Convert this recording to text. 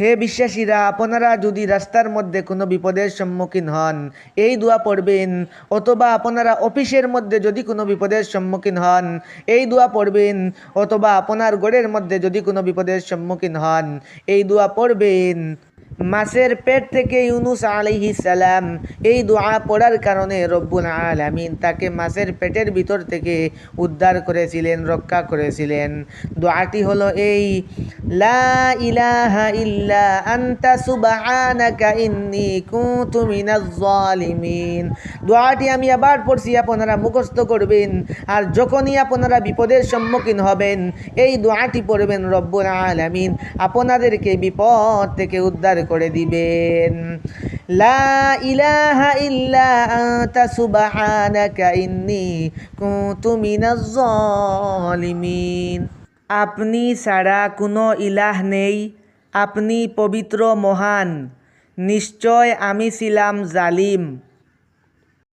হে বিশ্বাসীরা, আপনারা যদি রাস্তার মধ্যে কোনো বিপদের সম্মুখীন হন, এই দোয়া পড়বেন। অথবা আপনারা অফিসের মধ্যে যদি কোনো বিপদের সম্মুখীন হন, এই দোয়া পড়বেন। অথবা আপনার গড়ের মধ্যে যদি কোনো বিপদের সম্মুখীন হন, এই দোয়া পড়বেন। মাছের পেট থেকে ইউনুস আলাইহিস সালাম এই দোয়া পড়ার কারণে রব্বুল আলামিন তাকে মাছের পেটের ভিতর থেকে উদ্ধার করেছিলেন, রক্ষা করেছিলেন। দোয়াটি হলো এই, লা ইলাহা ইল্লা আনতা সুবহানাকা ইন্নী কুনতু মিনাজ জালিমিন দোয়াটি আমি আবার পড়ছি, আপনারা মুখস্থ করবেন। আর যখনই আপনারা বিপদের সম্মুখীন হবেন, এই দোয়াটি পড়বেন রব্বুল আলামিন। আপনাদেরকে বিপদ থেকে উদ্ধার করে দিবেন। লা ইলাহা আপনি ছাড়া কোনো ইলাহ নেই, আপনি পবিত্র মহান, নিশ্চয় আমি ছিলাম জালিম।